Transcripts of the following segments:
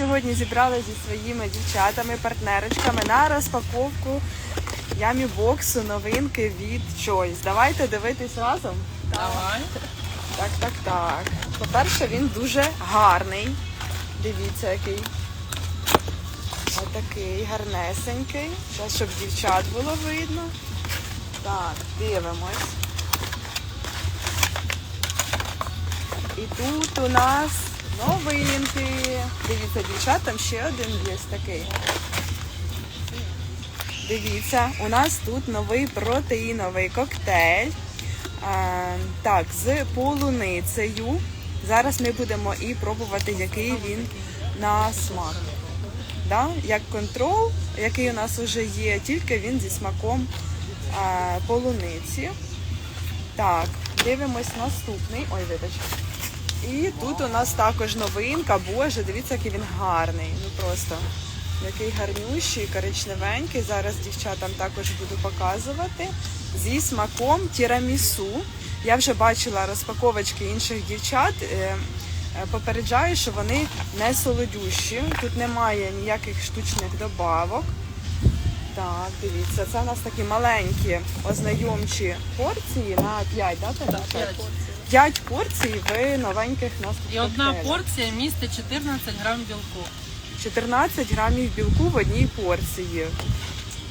сьогодні зібралися зі своїми дівчатами, партнерочками на розпаковку ямі боксу новинки від Choice. Давайте дивитись разом. Давай. Так, так, так. По-перше, він дуже гарний. Дивіться, який. Отакий гарнесенький. Зараз, щоб дівчат було видно. Так, дивимось. І тут у нас новинки. Дивіться, дівчат, там ще один є такий. Дивіться, у нас тут новий протеїновий коктейль. А, так, з полуницею. Зараз ми будемо і пробувати, який він на смак. Да? Як контрол, який у нас вже є, тільки він зі смаком а, полуниці. Так, дивимось наступний. Ой, вибач. І тут у нас також новинка. Боже, дивіться, який він гарний. Ну просто який гарнющий, коричневенький. Зараз дівчатам також буду показувати. Зі смаком тірамісу. Я вже бачила розпаковочки інших дівчат. Е, е, Попереджаю, що вони не солодющі. Тут немає ніяких штучних добавок. Так, дивіться, це у нас такі маленькі ознайомчі порції на 5, да, так? п'ять. 5 порцій в новеньких нас тут І одна порція містить 14 грам білку. 14 грамів білку в одній порції.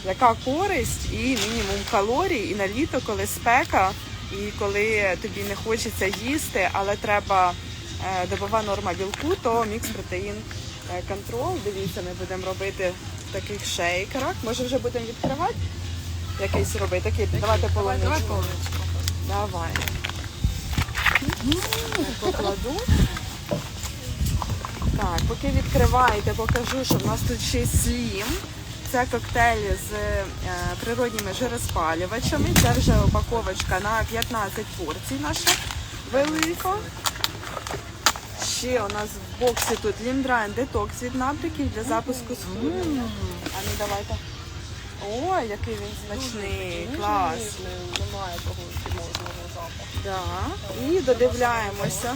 Яка користь і мінімум калорій, і на літо, коли спека, і коли тобі не хочеться їсти, але треба е, добова норма білку, то мікс протеїн е, контрол. Дивіться, ми будемо робити в таких шейкерах. Може вже будемо відкривати? Якийсь робити. Такий, давайте полоничку. Давай. Покладу. Так, поки відкриваєте, покажу, що в нас тут ще слім. Це коктейлі з е, природніми жироспалювачами. Це вже упаковочка на 15 порцій наша велика. Ще у нас в боксі тут ліндрайн детокс від набряків для запуску схуднення. А ну давайте. Ой, який він смачний, клас. Немає того фірмового запаху. Да. І додивляємося.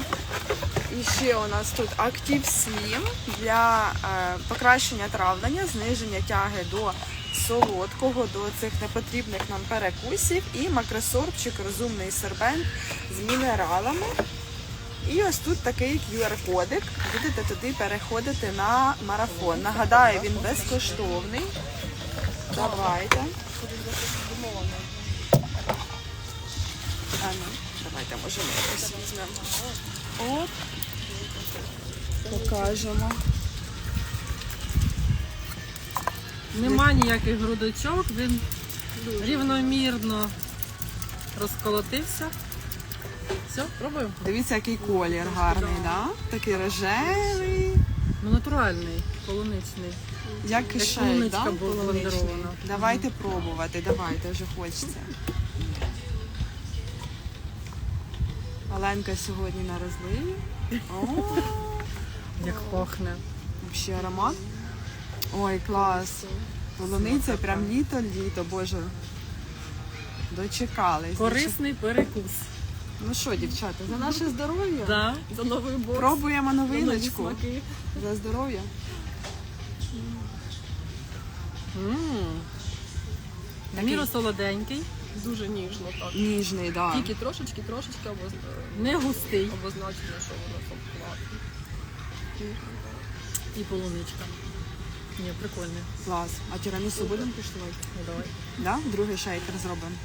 І ще у нас тут Active Slim для е, покращення травлення, зниження тяги до солодкого, до цих непотрібних нам перекусів. І макросорбчик розумний сербент з мінералами. І ось тут такий QR-кодик. Будете туди переходити на марафон. Нагадаю, він безкоштовний. Давайте. А ну, давайте, може, ми якось візьмемо. От. Покажемо. Нема ніяких грудочок, він рівномірно розколотився. Все, пробуємо. Дивіться, який колір гарний, да? Такий рожевий. Ну, натуральний, полуничний. Як шейк, полуничка да? була Полуничний. блендерована. Давайте пробувати, давайте, вже хочеться. Оленка сьогодні на розливі. О, Як пахне. Взагалі аромат. Ой, клас. Полуниця, прям літо-літо, боже. Дочекались. Корисний перекус. Ну що, дівчата, за наше здоров'я? Да. За новий бокс. Пробуємо за нові новиночку. смаки. За здоров'я. М. На міру солоденький, Дуже ніжно так. Ніжний, так. Да. Тільки трошечки, трошечки обоз- не густий обозначено, що воно солодкувате. і полуничка. Ні, прикольний. Клас. А тірамісу будемо куштувати? Ну давай. Да? Другий шейкер зробимо.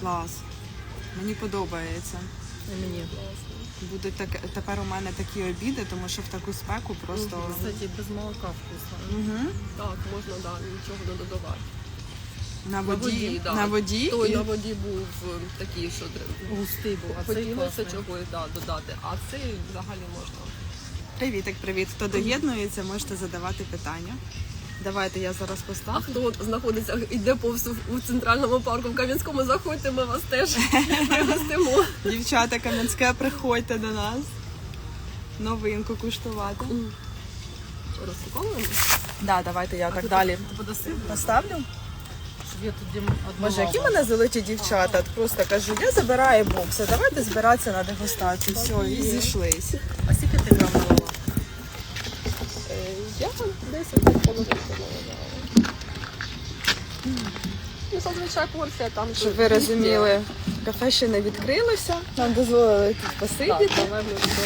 Клас. Мені подобається. І мені. Буде так, тепер у мене такі обіди, тому що в таку спеку просто. Кстати, без молока вкусно. Угу. Так, можна да, нічого не додавати. На воді. воді, да. На воді. Той і- на воді був е, такий, що треба- Густий був, а цей хотілося класний. чогось да, додати, а цей взагалі можна. Привітик, привіт. Хто доєднується, можете задавати питання. Давайте я зараз А поставлю. хто от знаходиться, йде повз у центральному парку в Кам'янському, заходьте, ми вас теж пригостимо. Дівчата Кам'янське, приходьте до нас. Новинку куштувати. Розпаковуємо? Да, давайте я так далі поставлю. Я Боже, які мене золоті дівчата. От Просто кажу, я забираю бокси, давайте збиратися на дегустацію. Все, і зійшлись. А скільки ти грам? 10 так половинку наливаю. Ну, зазвичай порція там. Щоб ви розуміли, кафе ще не відкрилося. Нам дозволили тут посидіти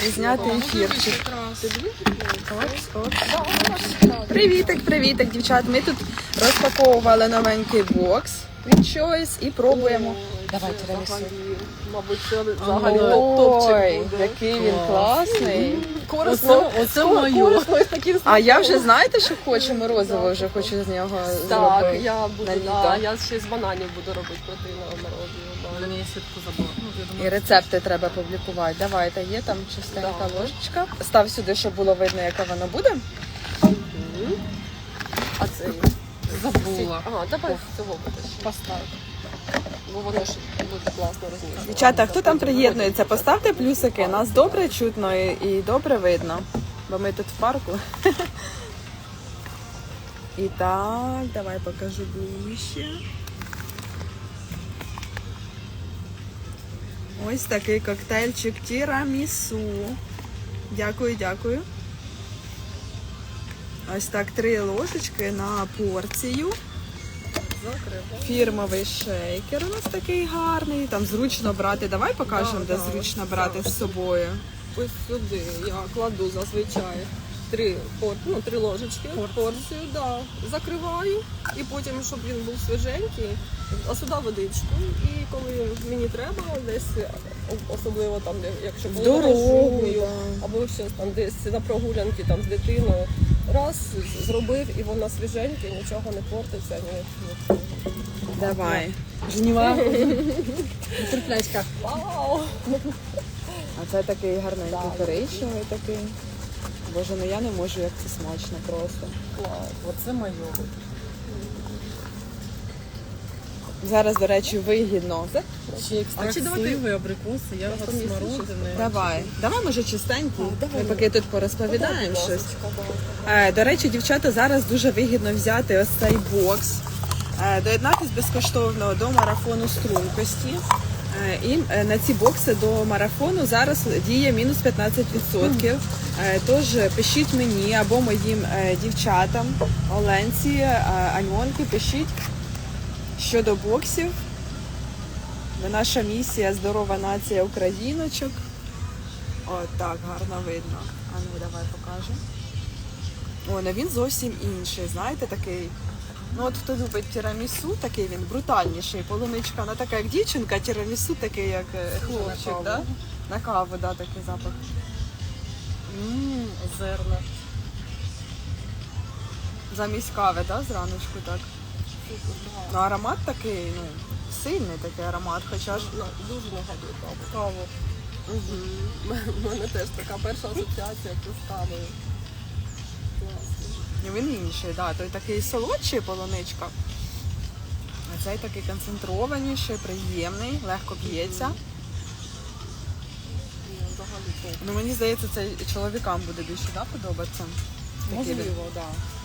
що зняти ефірчик. Опс, опс. Привітик, привітик, дівчат. Ми тут розпаковували новенький бокс від Choice і пробуємо. Давай, тирамісу. Мабуть, це взагалі Ой, топчик буде. який він класний. Корисно, Оце- оце ко- моє. корисно таким А я вже знаєте, що хочу морозиво, вже хочу з нього Так, зробити. я буду, на да, я ще з бананів буду робити протеїнове морозиво. да. Я сітку забула. Ну, я думаю, І рецепти треба публікувати. Давайте, є там чистенька Да. ложечка. Став сюди, щоб було видно, яке воно буде. А це забула. Ага, давай цього будеш. Постав. Бо воно ж буде класно розмішувати. Дівчата, хто там приєднується, поставте плюсики. Нас добре чутно і, і добре видно. Бо ми тут в парку. І так, давай покажу ближче. Ось такий коктейльчик тірамісу. Дякую, дякую. Ось так три ложечки на порцію. Фірмовий шейкер у нас такий гарний. Там зручно брати. Давай покажемо, Да, де да, зручно ось брати так. з собою. Ось сюди я кладу зазвичай три, пор... ну, три ложечки, порцію, да, закриваю, і потім, щоб він був свіженький, а сюди водичку. І коли мені треба, десь особливо там, де якщо В дорогу. да. або щось там десь на прогулянки там з дитиною. Раз зробив і воно свіженьке, нічого не портиться. Ні. Давай. Жніва. Терплячка. Вау! А це такий гарненький Да. коричневий такий. Боже, ну я не можу, як це смачно просто. Клас. Оце моє. Зараз, до речі, вигідно. Ще екстракт чи давайте- сливи, абрикоси, Просто місце смородини. Давай. Давай, може, чистенькі. Ми поки тут порозповідаємо щось. Е, До речі, дівчата, зараз дуже вигідно взяти ось цей бокс, е, доєднатись безкоштовно до марафону стрункості. Е, І е, на ці бокси до марафону зараз діє мінус 15%. Е, Тож пишіть мені або моїм дівчатам, Оленці, Альонки, пишіть щодо боксів. Наша місія здорова нація україночок. О, так, гарно видно. А ну давай покажемо. О, ну він зовсім інший, знаєте, такий. Ну от хто любить тірамісу, такий він брутальніший. Полуничка, вона така як дівчинка, тірамісу такий як е, хлопчик, да? На каву, да, такий запах. Ммм, зерна. Замість кави, да, зраночку так. Ну аромат такий, ну, сильний такий аромат, хоча ж Дуже нагадує каву. Каву. Угу. У мене теж така перша асоціація з кавою. Класно. ну, він інший, да. Той такий солодший полуничка. А цей такий концентрованіший, приємний, легко п'ється. Ну мені здається, це чоловікам буде більше да, подобатися. Такий. Можливо, так. Те,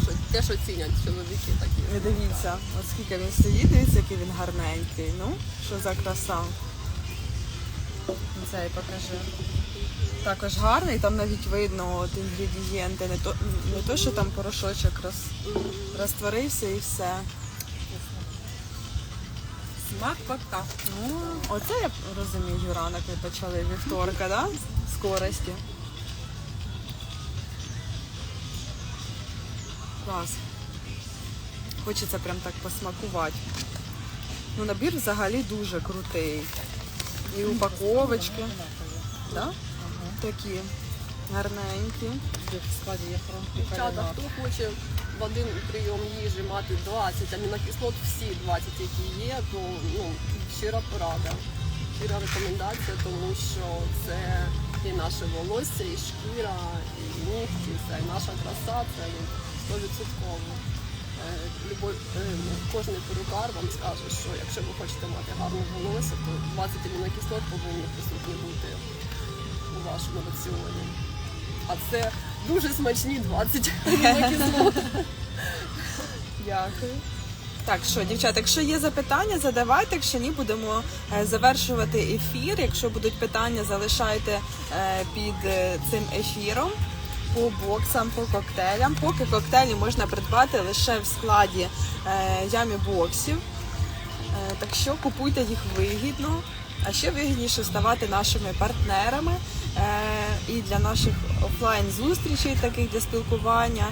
що, те, що цінять чоловіки такі. Не дивіться, от скільки він стоїть, дивіться, який він гарненький. Ну, що за краса. Цей покажи. Також гарний, там навіть видно от інгредієнти, не то, не то, що там порошочок роз, розтворився і все. Смак пока. Ну, оце я розумію, ранок ми почали вівторка, да? Скорості. Клас. Хочеться прям так посмакувати. Ну, набір взагалі дуже крутий. І упаковочки, да? такі гарненькі. В складі є Дівчата, хто хоче в один прийом їжі мати 20 амінокислот, всі 20, які є, то ну, щира порада. Щира рекомендація, тому що це і наше волосся, і шкіра, і нігті, це і наша краса, це ну, 100%. Е, е, кожний перукар вам скаже, що якщо ви хочете мати гарне волосся, то 20 амінокислот повинні присутні бути у вашому раціоні. А це дуже смачні 20 амінокислот. Дякую. Так, що, дівчата, якщо є запитання, задавайте. Якщо ні, будемо е, завершувати ефір. Якщо будуть питання, залишайте під цим ефіром по боксам, по коктейлям. Поки коктейлі можна придбати лише в складі е, ямі боксів. Е, Так що купуйте їх вигідно, а ще вигідніше ставати нашими партнерами е, і для наших офлайн зустрічей, таких для спілкування,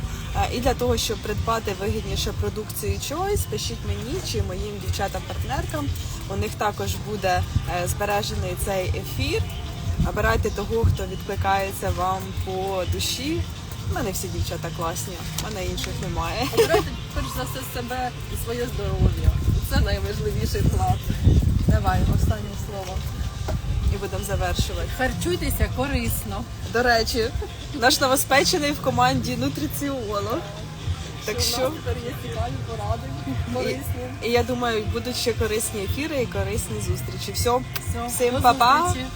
і для того, щоб придбати вигідніше продукцію Choice, пишіть мені чи моїм дівчатам-партнеркам. У них також буде збережений цей ефір. Обирайте того, хто відкликається вам по душі. У мене всі дівчата класні, у мене інших немає. Обирайте перш за все себе і своє здоров'я. Це найважливіший вклад. Давай, останнє слово. І будемо завершувати. Харчуйтеся корисно. До речі, наш новоспечений в команді нутриціолог. Так У що нас тепер є цікаві поради, корисні. і я думаю, будуть ще корисні ефіри і корисні зустрічі. Все, Все, Всім до па-па. зустрічі.